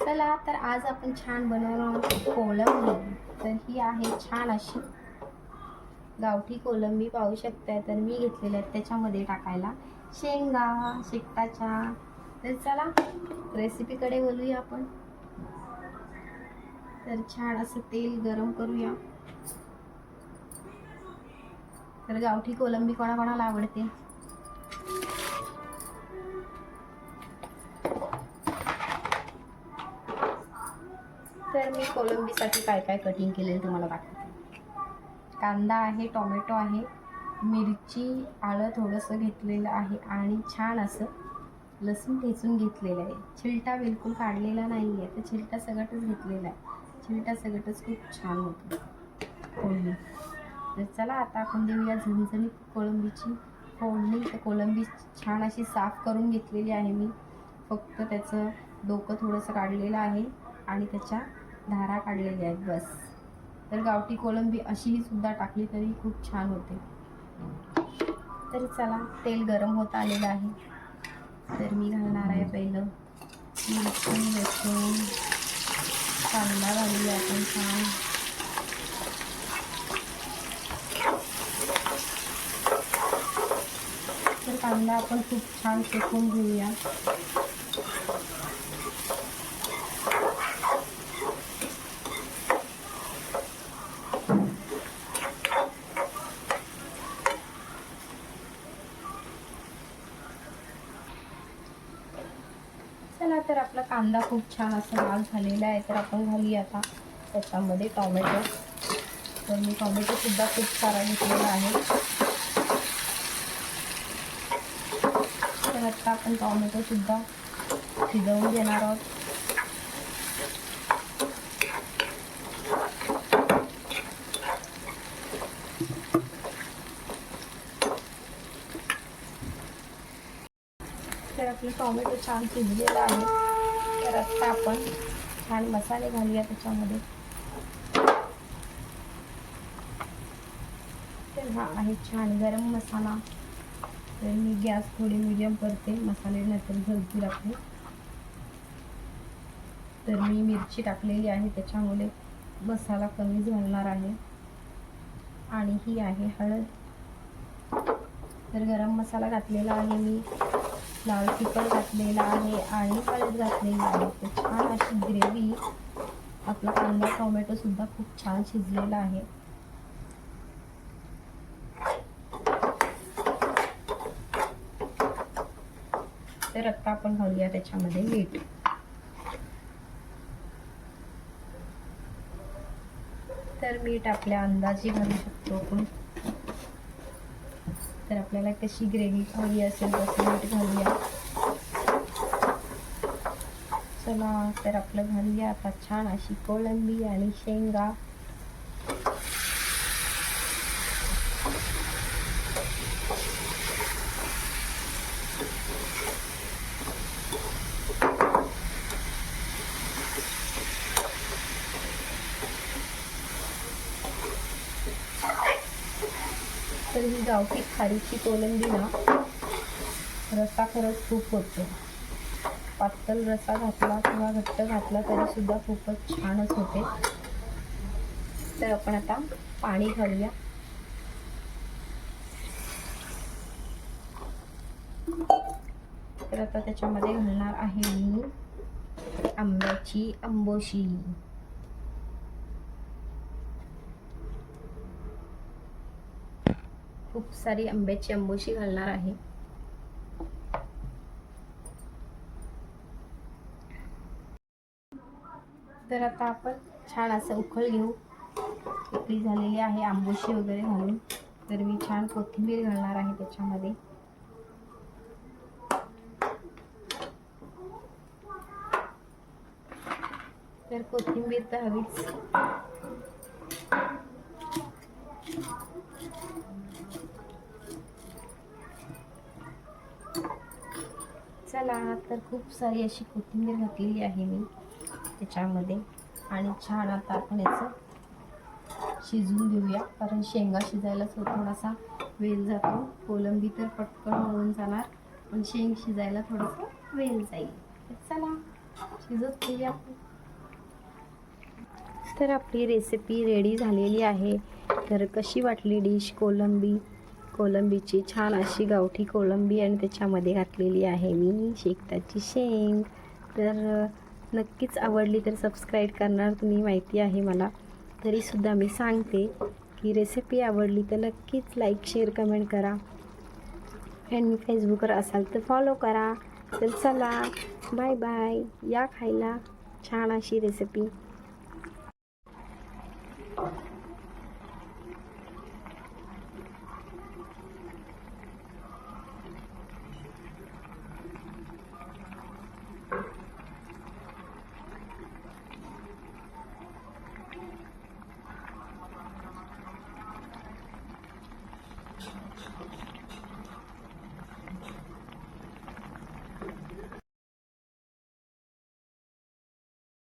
चला तर आज आपण छान बनवणार आहोत कोलंबी. तर ही आहे छान अशी गावठी कोलंबी पाहू शकताय. तर मी घेतलेले आहेत त्याच्यामध्ये टाकायला शेंगा शेकटाच्या तर चला रेसिपीकडे बोलूया आपण. तर छान असं तेल गरम करूया. तर गावठी कोलंबी कोणाकोणाला आवडते? कोलंबीसाठी काय काय कटिंग केलेलं तुम्हाला दाखवते. कांदा आहे टोमॅटो आहे मिरची आलं थोडंसं घेतलेलं आहे आणि छान असं लसूण ठेचून घेतलेलं आहे. चिलटा बिलकुल काढलेला नाही आहे तर चिलटा सगटच घेतलेला आहे. चिलटा सगटच खूप छान होतो. फोडणी. तर चला आता आपण देऊया झणझणीत कोळंबीची फोडणी. तर कोळंबी छान अशी साफ करून घेतलेली आहे मी. फक्त त्याचं डोकं थोडंसं काढलेलं आहे आणि त्याच्या धारा काढलेल्या आहेत बस. तर गावठी कोलंबी अशीही सुद्धा टाकली तरी खूप छान होते. तर चला तेल गरम होत आलेलं आहे. तर मी घालणार आहे पहिलं. मिरची लसूण. कांदा घालूया आपण छान. तर कांदा आपण खूप छान शेकून घेऊया. चला तर आपला कांदा खूप छान असा लाल झालेला आहे तर आपण घालूया आता त्याच्यामध्ये टॉमॅटो. तर मी टॉमॅटो सुद्धा खूप सारा घेतलेला आहे. तर आता आपण टॉमॅटो सुद्धा शिजवून घेणार आहोत तर आपलं टॉमॅटो छान शिजलेलं आहे तर आता आपण छान मसाले घालूया त्याच्यामध्ये. तर हा आहे छान गरम मसाला. तर मी गॅस थोडी मिडियम करते. मसाले नंतर भरपूर आपले. तर मी मिरची टाकलेली आहे. त्याच्यामुळे मसाला कमीच घालणार आहे. आणि ही आहे हळद. तर गरम मसाला घातलेला आहे मी. लाल तिखट घातलेला आहे आणि हळद घातलेला आहे. तर छान अशी ग्रेव्ही. आपला कांदा टोमॅटो सुद्धा खूप छान शिजलेला आहे. तर आता आपण घालूया त्याच्यामध्ये मीठ. तर मीठ आपल्या अंदाजे घालू शकतो आपण. तर आपल्याला कशी ग्रेव्ही हवी असेल तसं मीठ घालूया. चला तर आपलं घालूया आता छान अशी कोळंबी आणि शेंगा. तर ही गावठी खारीची कोलंबी ना रस्सा खरंच खूप होतो. पातळ रस्सा घातला किंवा घट्ट घातला तरी सुद्धा खूपच छानच होते. तर आपण आता पाणी घालूया. तर आता त्याच्यामध्ये घालणार आहे मी आंब्याची आंबोशी. खूप सारी आंब्याची आंबोशी घालणार आहे. तर आता आपण छान असं उखळ घेऊ. उकळी झालेली आहे आंबोशी वगैरे घालून. तर मी छान कोथिंबीर घालणार आहे त्याच्यामध्ये. तर कोथिंबीर तर हवीच. चला तर खूप सारी अशी कोथिंबीर घातलेली आहे मी त्याच्यामध्ये. आणि छान आता आपण याचं शिजवून घेऊया कारण शेंगा शिजायलाच थोडासा वेळ जातो. कोलंबी तर पटकन होऊन जाणार पण शेंग शिजायला थोडंसं वेल जाईल. चला शिजत घेऊया आपण तर आपली रेसिपी रेडी झालेली आहे. तर कशी वाटली डिश कोलंबी? कोलंबीची छान अशी गावठी कोलंबी आणि त्याच्यामध्ये घातलेली आहे मी शेकताची शेंग. तर नक्कीच आवडली तर सबस्क्राईब करणार तुम्ही माहिती आहे मला. तरीसुद्धा मी सांगते की रेसिपी आवडली तर नक्कीच लाईक शेअर कमेंट करा. आणि फेसबुकवर असाल तर फॉलो करा. तर चला. बाय बाय या खायला छान अशी रेसिपी